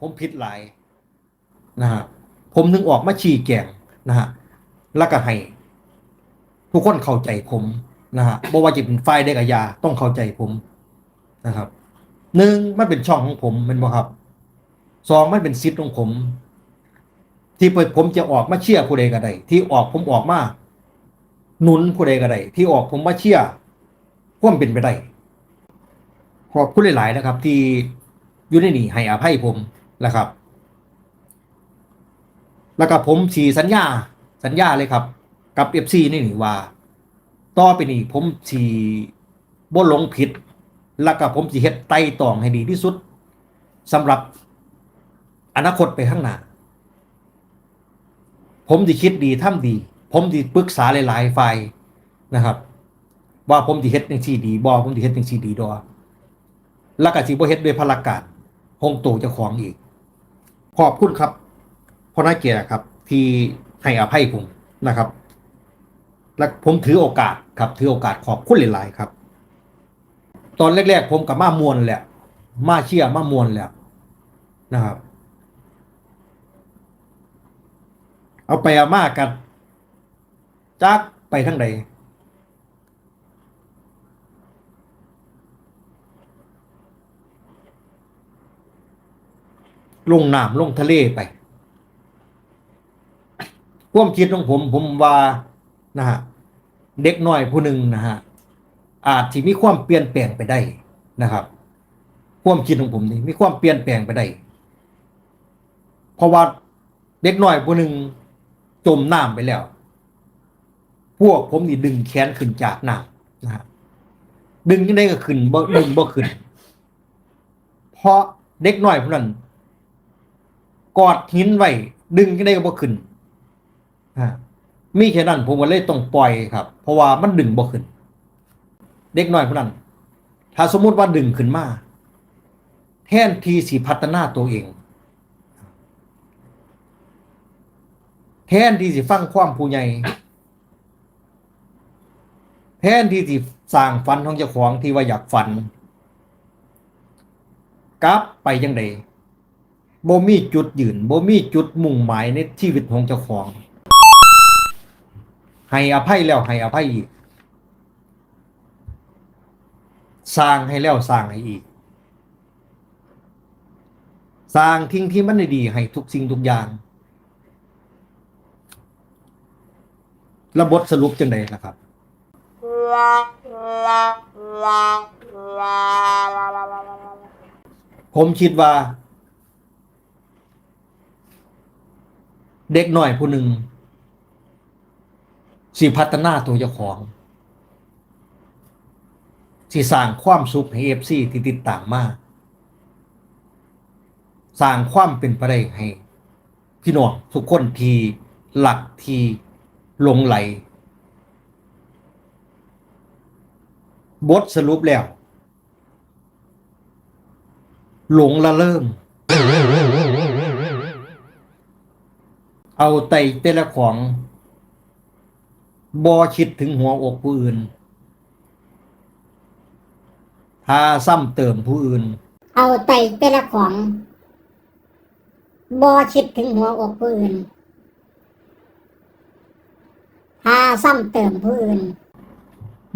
ผมผิดหลายนะฮะผมถึงออกมาชี้แจงนะฮะแล้วก็ให้ทุกคนเข้าใจผมนะฮะบ่ว่าจะเป็นฝ่ายใดก็อยาต้องเข้าใจผมนะครับหนึ่งมันเป็นช่องของผมเป็นบ่ครับสองมันเป็นสิทของผม ที่ผมจะออกมาเชียร์ผู้ใดก็ได้ที่ออกผมออกมาหนุนผู้ใดก็ได้ที่ออกผมมาเชียร์ควมเป็นไปได้ขอบคุณหลาย ๆ นะครับ ที่อยู่ในนี่ให้อภัยผม นะครับ แล้วก็ผมสีสัญญาสัญญาเลยครับ กับเอฟซีนี่นว่า ต่อไปนี้ผมสีบ่หลงผิด แล้วก็ผมสิเฮ็ดไต่ตองให้ดีที่สุดสำหรับอนาคตไปข้างหน้า ผมสิคิดดีทำดี ผมสิปรึกษาหลายๆฝ่ายนะครับ ว่าผมสิเฮ็ดจังซี่ดีบ่ผมสิเฮ็ดจังซี่ดีดอแล้วก็สิบ่เฮ็ดด้วยพละการคงโตเจ้าของอีก ขอบคุณครับพ่อนาเกียรติครับ ที่ให้อภัยผมนะครับ และผมถือโอกาสครับถือโอกาสขอบคุณหลายๆครับ ตอนแรกๆ ผมกับมามวนแหละ มาเชื่อมามวนแหละนะครับ เอาไปเอามากันจักไปทั้งใด ลงน้ำลงทะเลไปความคิดของผมผมว่านะฮะเด็กน้อยผู้หนึ่งนะฮะอาจที่มีความเปลี่ยนแปลงไปได้นะครับ ความคิดของผมนี่มีความเปลี่ยนแปลงไปได้เพราะว่าเด็กน้อยผู้หนึ่งจมน้ำไปแล้ว พวกผมนี่ดึงแขนขึ้นจากน้ำนะฮะดึงยังไงก็ขึ้นบ่ดึงบ่ขึ้น เพราะเด็กน้อยผู้นั้น กอดหินไว้ดึงยังไงก็บ่ขึ้นอ่ามีแค่นั้นผมก็เลยต้องปล่อยครับ เพราะว่ามันดึงบ่ขึ้น เด็กน้อยผู้นั้น ถ้าสมมุติว่าดึงขึ้นมา แทนที่สิพัฒนาตัวเอง แทนที่สิฟังความผู้ใหญ่แทนที่สิสร้างฝันของเจ้าของที่ว่าอยากฝันกลับไปยังได บ่มีจุดยืนบ่มีจุดมุ่งหมายในชีวิตของเจ้าของ ให้อภัยแล้วให้อภัยอีก สร้างให้แล้วสร้างให้อีก สร้างทิ้งที่มันดีให้ทุกสิ่งทุกอย่าง ระบทสรุปจังไดล่ะครับผมคิดว่า เด็กหน่อยผู้หนึ่งสิพัฒนาตัวเจ้าของสิสร้างความสุขให้เอฟซีที่ติดตามมาสร้างความเป็นไปได้ให้พี่น้องทุกคนทีหลักทีหลงไหล บทสรุปแล้ว หลงละเริ่ม เอาไตแต่ละของบอคิดถึงหัวอกผู้อื่นพาซ้ำเติมผู้อื่น เอาไตแต่ละของบอคิดถึงหัวอกผู้อื่นหาซ้ำเติมผู้อื่น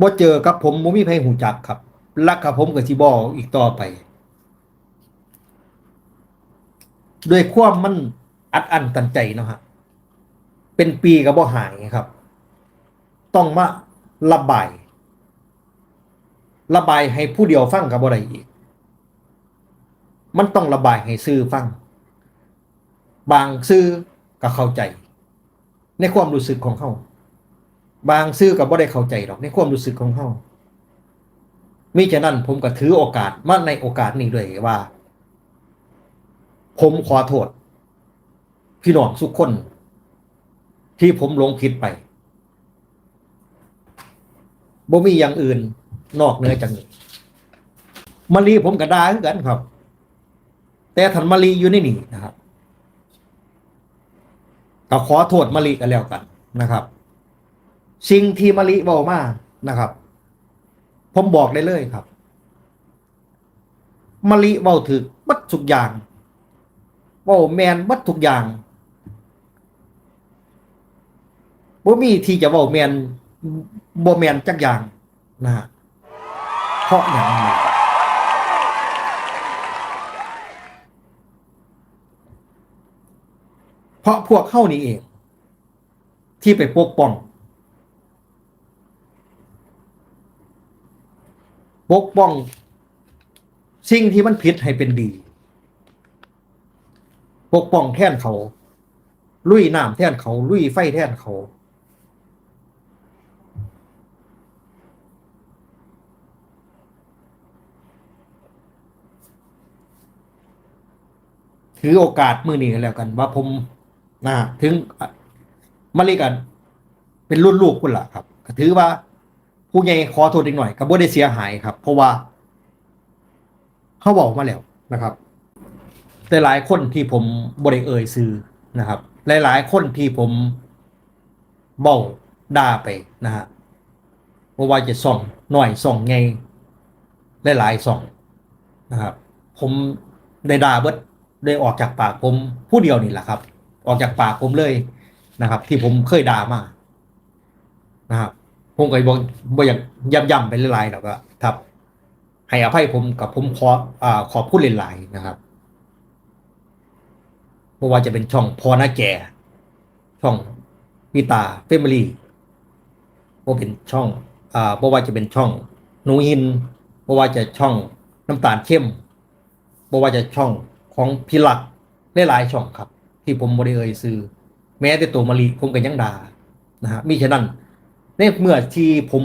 บ่เจอกับผมบ่มีไผหูจักครับ รักกับผมกับสิบ่อีกต่อไป ด้วยความมันอัดอั้นตันใจเนาะฮะ เป็นปีก็บ่หายครับ ต้องมาระบาย ระบายให้ผู้เดียวฟังกับบ่ได้อีก มันต้องระบายให้ซื้อฟัง บางซื้อก็เข้าใจ ในความรู้สึกของเขาบางซื้อกับบ่ได้เข้าใจหรอกในความรู้สึกของเขามิฉะนั้นผมก็ถือโอกาสมาในโอกาสนี้ด้วยว่า ผมขอโทษ พี่น้องทุกคน ที่ผมหลงผิดไปบ่มีอย่างอื่น นอกเหนือจากนี้มารีผมก็ด่าคือกันครับ แต่ท่านมารีอยู่ในนี่นะครับก็ขอโทษมารีกันแล้วกันนะครับ สิ่งที่มาริบอกมานะครับ ผมบอกได้เลยครับมาริเบาถึกบัดทุกอย่างเว้าแมนวัดทุกอย่าง บ่มีที่จะเว้าแมนบ่แมนจักอย่างนะฮะเพราะอย่างนี้เพราะพวกเข้านี่เอง ที่ไปปกป้อง ปกป้อง สิ่งที่มันผิดให้เป็นดี ปกป้องแท่นเขา ลุยน้ำแท่นเขา ลุยไฟแท่นเขา ถือโอกาสมือนี้กันแล้วกัน ว่าผมนะถึงมาเรียกัน เป็นรุ่นลูกคุณล่ะครับก็ถือว่า ผู้ใหญ่ขอโทษอีกหน่อยก็บ่ได้เสียหายครับ เพราะว่าเขาบอกมาแล้วนะครับ แต่หลายคนที่ผมบริเอ่ยซื้อนะครับ หลาย ๆ คนที่ผมบ้าด่าไปนะฮะเพราะว่าจะส่องหน่อยส่องไงหลายๆส่องนะครับ ผมได้ด่าเบิด ได้ออกจากปากผมผู้เดียวนี่แหละครับ ออกจากปากผมเลยนะครับ ที่ผมเคยด่ามานะครับผมก็บอกบ่อย่ากย้ำๆไปหลายๆหรอกก็ครับ ให้อภัยผมกับผมขออ่าขอพูดหลายๆนะครับเพราะว่าจะเป็นช่องพอนาแก่ ช่องพิตาเฟมิลี่เพราะเป็นช่องอ่าเพราะว่าจะเป็นช่องหนูหินเพราะว่าจะช่องน้ำตาลเข้มเพราะว่าจะช่อง ของพิลักหลายช่องครับ ที่ผมบริเอ่ยซื้อแม้แต่ตัวมารีผมก็ยังด่านะฮะมิฉะนั้นในเมื่อที่ผม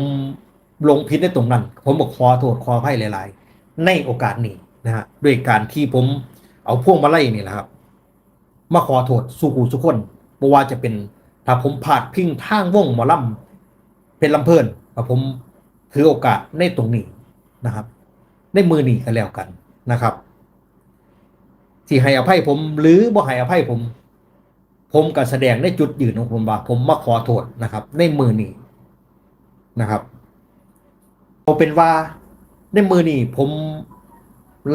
ลงพิษในตรงนั้น ผมบอกขอโทษขออภัยหลาย ๆ ในโอกาสนี้นะฮะด้วยการที่ผมเอาพวงมาไล่นี่แหละครับ มาขอโทษสู่กูสุคนบ่ว่าจะเป็นถ้าผมพลาดพิงทางวงหมอลำเป็นลำเพลินผมถือโอกาสในตรงนี้นะครับ ในมือนี้กันแล้วกันนะครับ ที่ให้อภัยผม หรือบ่ให้อภัยผม ผมก็แสดงในจุดยืนของผมว่า ผมมาขอโทษนะครับ ในมือนี้นะครับเอาเป็นว่าในมือนี้ผม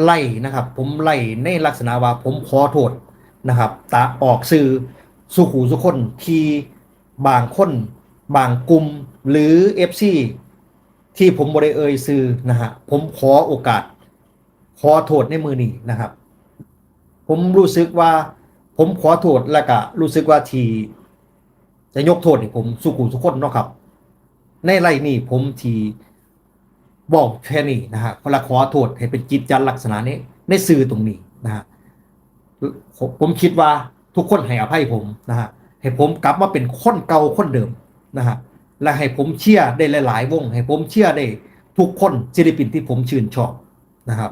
ไล่นะครับ ผมไล่ในลักษณะว่าผมขอโทษนะครับตาออกสื่อสุขูสุคนที่บางคน บางกลุ่มหรือเอฟซีที่ผมบริเอ่ยซื้อนะฮะผมขอโอกาส ขอโทษในมือนี้นะครับ ผมรู้สึกว่า ผมขอโทษแล้วก็รู้สึกว่าทีจะยกโทษให้ผมสุขุมสุขคนเนาะครับ ในไรนี่ผมทีบอกแค่นี้นะฮะเวลาขอโทษให้เป็นจิตจันลักษณะนี้ในสื่อตรงนี้นะฮะผมคิดว่าทุกคนให้อภัยผมนะฮะให้ผมกลับมาเป็นคนเก่าคนเดิมนะฮะและให้ผมเชื่อได้หลาย ๆ วง ให้ผมเชื่อได้ทุกคนศิลปินที่ผมชื่นชอบนะครับ